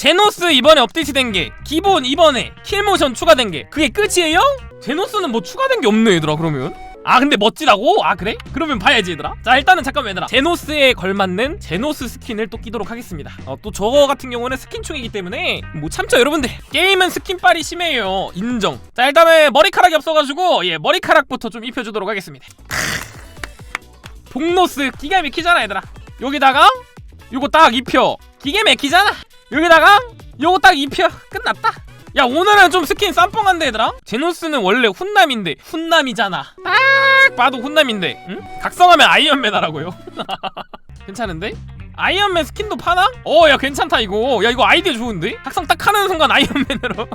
제노스 이번에 업데이트 된 게 기본 이번에 킬모션 추가된 게 그게 끝이에요? 제노스는 뭐 추가된 게 없네 얘들아 그러면. 아 근데 멋지다고? 아 그래? 그러면 봐야지 얘들아. 자 일단은 잠깐만 얘들아. 제노스에 걸맞는 제노스 스킨을 또 끼도록 하겠습니다. 어, 또 저거 같은 경우는 스킨충이기 때문에 못 참죠 여러분들. 게임은 스킨빨이 심해요. 인정. 자 일단은 머리카락이 없어가지고 예 머리카락부터 좀 입혀주도록 하겠습니다. 복노스 기가 막히잖아 얘들아. 여기다가 요거 딱 입혀. 기계 막히잖아 여기다가 요거 딱 입혀. 끝났다. 야 오늘은 좀 스킨 쌈뽕한데 얘들아? 제노스는 원래 훈남인데 훈남이잖아. 딱 봐도 훈남인데 응? 각성하면 아이언맨 하라고요. 괜찮은데? 아이언맨 스킨도 파나? 어 야 괜찮다 이거. 야 이거 아이디어 좋은데? 각성 딱 하는 순간 아이언맨으로.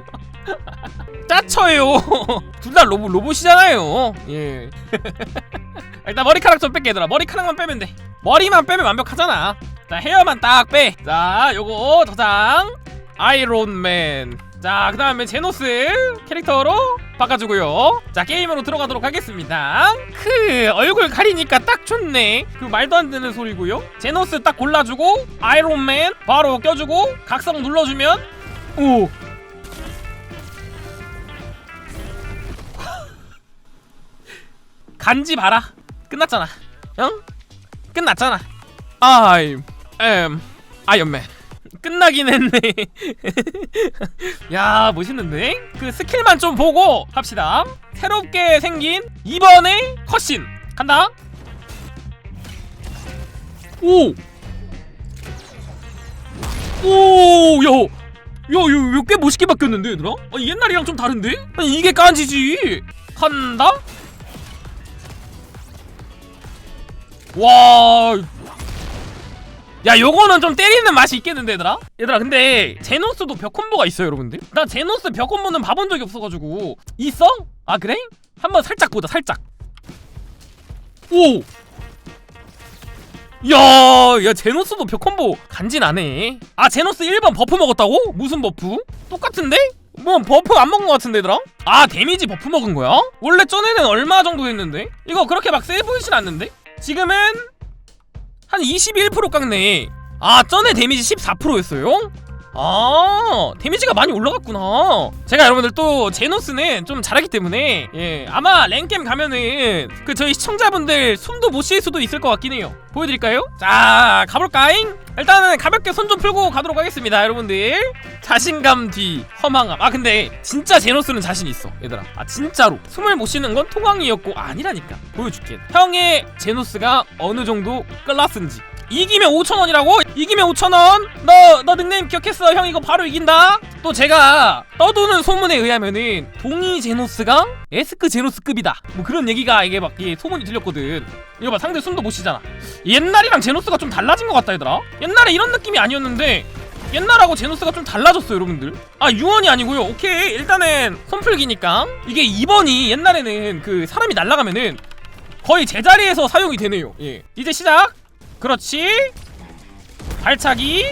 짜쳐요. 둘 다 로봇, 로봇이잖아요. 예. 일단 머리카락 좀 뺄게 얘들아. 머리카락만 빼면 돼. 머리만 빼면 완벽하잖아 자 헤어만 딱 빼 자 요거 저장. 아이론맨. 자 그 다음에 제노스 캐릭터로 바꿔주고요. 자 게임으로 들어가도록 하겠습니다. 크 얼굴 가리니까 딱 좋네. 그 말도 안 되는 소리고요. 제노스 딱 골라주고 아이론맨 바로 껴주고 각성 눌러주면 오. 간지 봐라. 끝났잖아. 응? 끝났잖아. I'm am 아이언맨 끝나긴 했네 야 멋있는데? 그 스킬만 좀 보고 합시다 새롭게 생긴 이번에 컷신 간다 오! 오! 야! 야, 이거 꽤 멋있게 바뀌었는데, 얘들아? 아니, 옛날이랑 좀 다른데? 아니, 이게 깐지지! 간다? 와, 야 요거는 좀 때리는 맛이 있겠는데 얘들아? 얘들아 근데 제노스도 벽 콤보가 있어요 여러분들 나 제노스 벽 콤보는 봐본 적이 없어가지고 있어? 아 그래? 한번 살짝 보자 살짝 오! 야, 야 제노스도 벽 콤보 간지나네 아 제노스 1번 버프 먹었다고? 무슨 버프? 똑같은데? 뭐 버프 안 먹은 것 같은데 얘들아? 아 데미지 버프 먹은 거야? 원래 전에는 얼마 정도 했는데? 이거 그렇게 막 세 보이진 않는데? 지금은 한 21% 깎네. 아, 전에 데미지 14%였어요? 아, 데미지가 많이 올라갔구나. 제가 여러분들 또 제노스는 좀 잘하기 때문에 예, 아마 랭겜 가면은 그 저희 시청자분들 숨도 못 쉴 수도 있을 것 같긴 해요. 보여드릴까요? 자, 가볼까잉? 일단은 가볍게 손 좀 풀고 가도록 하겠습니다, 여러분들. 자신감 뒤 허망함. 아 근데 진짜 제노스는 자신 있어, 얘들아. 아 진짜로 숨을 못 쉬는 건 통황이었고 아니라니까. 보여줄게. 형의 제노스가 어느 정도 끌랐은지. 이기면 5천원이라고? 이기면 5천원? 너, 너 닉네임 기억했어? 형 이거 바로 이긴다? 또 제가 떠도는 소문에 의하면은 동이 제노스가 에스크 제노스급이다. 뭐 그런 얘기가 이게 막 예, 소문이 들렸거든. 이거 봐 상대 숨도 못 쉬잖아. 옛날이랑 제노스가 좀 달라진 것 같다 얘들아. 옛날에 이런 느낌이 아니었는데 옛날하고 제노스가 좀 달라졌어요 여러분들. 아 유언이 아니고요. 오케이. 일단은 손풀기니까 이게 2번이 옛날에는 그 사람이 날아가면은 거의 제자리에서 사용이 되네요. 예. 이제 시작 그렇지. 발차기.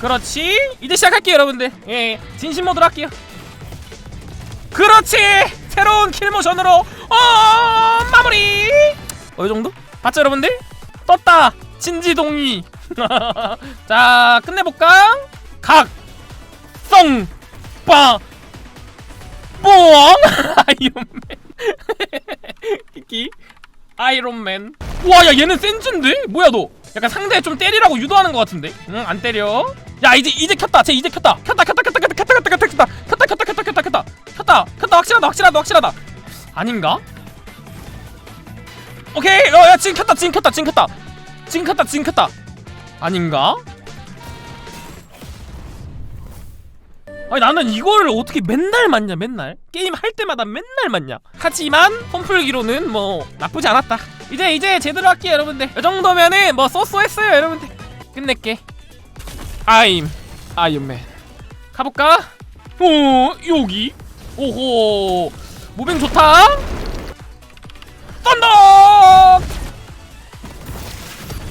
그렇지. 이제 시작할게요 여러분들. 예 진심 모드로 할게요. 그렇지. 새로운 킬 모션으로 어 마무리. 어이 정도? 봤죠 여러분들? 떴다. 진지동이. 자 끝내볼까? 각 성 빠. 뽕. 아이언맨 아이론맨 우와 야 얘는 센즈인데? 뭐야 너 약간 상대 좀 때리라고 유도하는 것 같은데 응 안 때려 야 이제 이제 켰다 쟤 이제 켰다 켰다 켰다 켰다 켰다 켰다 켰다 켰다 켰다 켰다 켰다 켰다 켰다 켰다 켰다 확실하다 확실하다 확실하다 아닌가? 오케이 어 야 지금 켰다 지금 켰다 지금 켰다 지금 켰다 지금 켰다 아닌가? 아니 나는 이거를 어떻게 맨날 맞냐 맨날? 게임 할 때마다 맨날 맞냐? 하지만 펌플기로는 뭐 나쁘지 않았다. 이제 이제 제대로 할게요 여러분들. 이 정도면은 뭐 쏘쏘했어요 여러분들. 끝낼게. 아임. 아이언맨 가볼까? 오 여기? 오호. 무빙 좋다. 썬더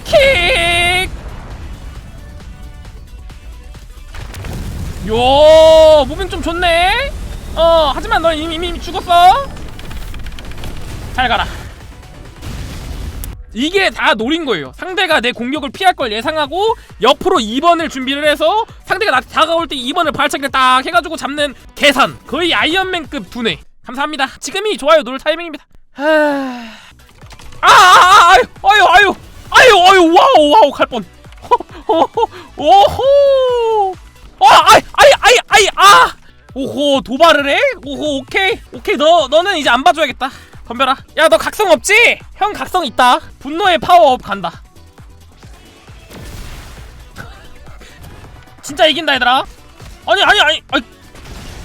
킥 요 무빙 좀 좋네. 어 하지만 너 이미 이미 죽었어. 잘 가라. 이게 다 노린 거예요. 상대가 내 공격을 피할 걸 예상하고 옆으로 2번을 준비를 해서 상대가 나한테 다가올 때 2번을 발차기를 딱 해가지고 잡는 계산. 거의 아이언맨급 두뇌. 감사합니다. 지금이 좋아요. 놀 타이밍입니다. 하... 아, 아, 아, 아유, 아유, 아유, 아유, 아유, 와우, 와우, 갈 뻔. 오호, 아, 아이, 아이, 아이, 아이, 아, 오호, 도발을 해? 오호, 오케이, 오케이, 너, 너는 이제 안 봐줘야겠다. 덤벼라. 야, 너 각성 없지? 형 각성 있다. 분노의 파워업 간다. 진짜 이긴다, 얘들아. 아니, 아니, 아니, 아니,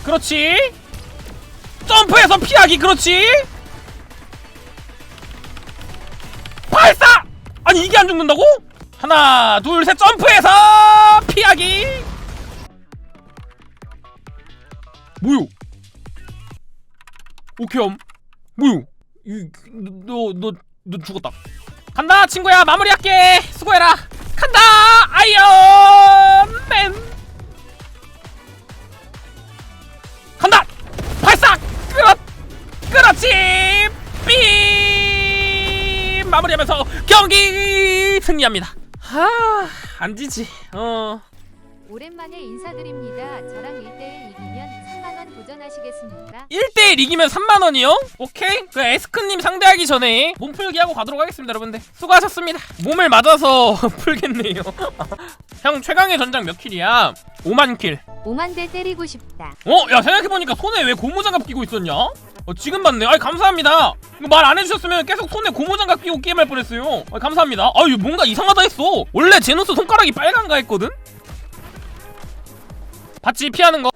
그렇지. 점프해서 피하기, 그렇지. 발사! 아니 이게 안 죽는다고? 하나 둘 셋 점프해서 오케이엄 뭐요? 너너 너 너 죽었다. 간다 친구야. 마무리할게. 수고해라. 간다 아이언맨. 간다. 발사. 끌어 그렇지. 삐. 마무리하면서 경기 승리합니다. 하안 지지. 어. 오랜만에 인사드립니다. 저랑 1대1 이기면 3만원 도전하시겠습니까? 1대1 이기면 3만원이요? 오케이 그 에스크님 상대하기 전에 몸풀기 하고 가도록 하겠습니다 여러분들 수고하셨습니다 몸을 맞아서 풀겠네요 형 최강의 전장 몇 킬이야? 5만 킬 5만 대 때리고 싶다. 어? 야 생각해보니까 손에 왜 고무장갑 끼고 있었냐? 어, 지금 봤네 아이 감사합니다 이거 말 안 해주셨으면 계속 손에 고무장갑 끼고 게임할 뻔했어요 아 감사합니다 아유 뭔가 이상하다 했어 원래 제노스 손가락이 빨간가 했거든? 봤지 피하는 거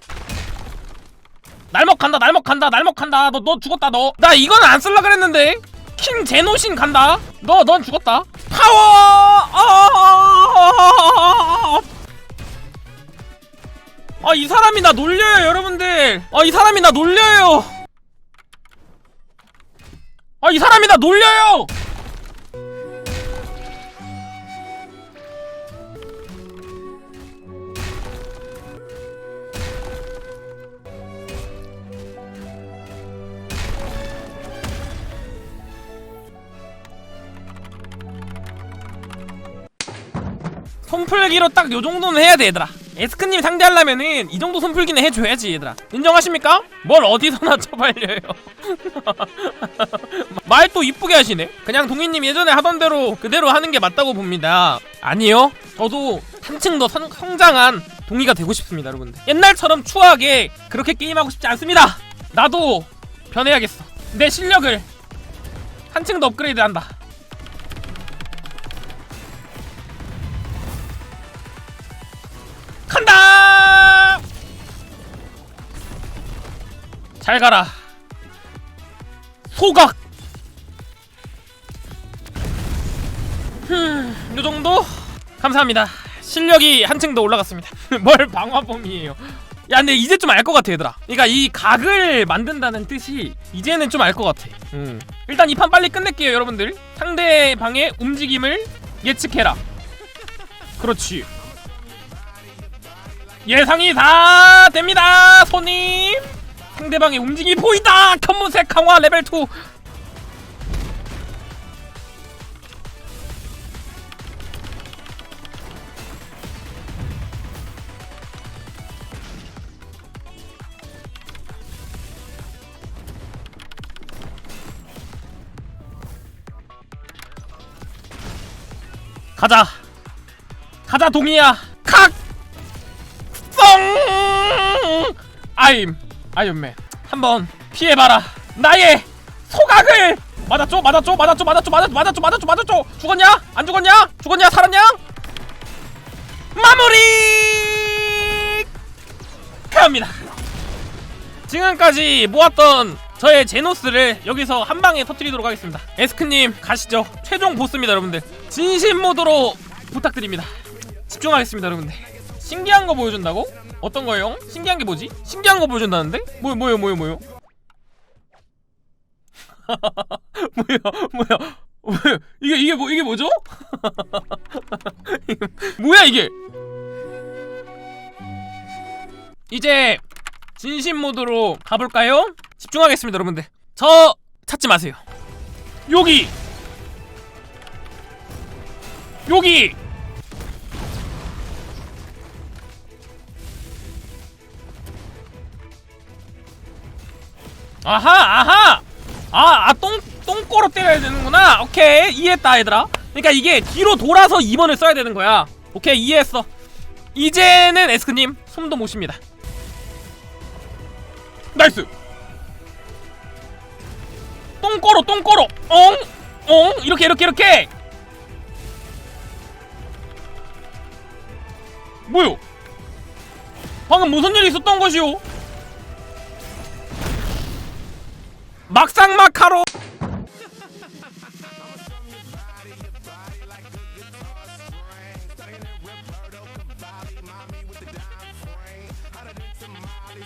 날먹 간다 날먹 간다 날먹 간다. 너 너 죽었다 너. 나 이건 안 쓸라 그랬는데. 킹 제노신 간다. 너 넌 죽었다. 파워! 아이 사람이 나 놀려요 여러분들. 아 이 사람이 나 놀려요. 아 이 사람이 나 놀려요 손풀기로 딱 요 정도는 해야 돼 얘들아. 에스크님 상대하려면은 이 정도 손풀기는 해줘야지 얘들아. 인정하십니까? 뭘 어디서나 쳐발려요. 말 또 이쁘게 하시네. 그냥 동희님 예전에 하던 대로 그대로 하는 게 맞다고 봅니다. 아니요. 저도 한층 더 성, 성장한 동희가 되고 싶습니다 여러분들. 옛날처럼 추하게 그렇게 게임하고 싶지 않습니다. 나도 변해야겠어. 내 실력을 한층 더 업그레이드 한다 간다! 잘 가라. 소각. 흠, 요 정도? 감사합니다. 실력이 한층 더 올라갔습니다. 뭘 방화범이에요. 야, 근데 이제 좀 알 것 같아, 얘들아. 그러니까 이 각을 만든다는 뜻이 이제는 좀 알 것 같아. 음. 일단 이 판 빨리 끝낼게요, 여러분들. 상대방의 움직임을 예측해라. 그렇지. 예상이 다 됩니다 손님 상대방의 움직임이 보인다! 견문색 강화 레벨 2 가자. 가자 동이야. 칵! 썽! 아임 아이언맨 한번 피해봐라. 나의 소각을 맞았죠? 맞았죠? 맞았죠? 맞았죠? 맞았죠? 맞았죠? 맞았죠? 맞았죠? 죽었냐? 안 죽었냐? 죽었냐? 살았냐? 마무리! 갑니다. 지금까지 모았던 저의 제노스를 여기서 한 방에 터뜨리도록 하겠습니다. 에스크님 가시죠. 최종 보스입니다 여러분들. 진심 모드로 부탁드립니다. 집중하겠습니다 여러분들 신기한 거 보여준다고? 어떤 거예요? 신기한 게 뭐지? 신기한 거 보여준다는데? 뭐요 뭐요 뭐요 뭐요? 뭐야 뭐야 이게 이게 뭐 이게 뭐죠? 뭐야 이게? 이제 진심 모드로 가볼까요? 집중하겠습니다 여러분들 저 찾지 마세요 여기 여기 아하 아하! 아 아 똥 똥꼬로 때려야 되는구나. 오케이 이해했다 얘들아. 그러니까 이게 뒤로 돌아서 2번을 써야 되는 거야. 오케이 이해했어. 이제는 에스크님 숨도 못 쉽니다. 나이스! 똥꼬로 똥꼬로! 엉 엉! 이렇게 이렇게 이렇게! 뭐요? 방금 무슨 일이 있었던 것이오 막하로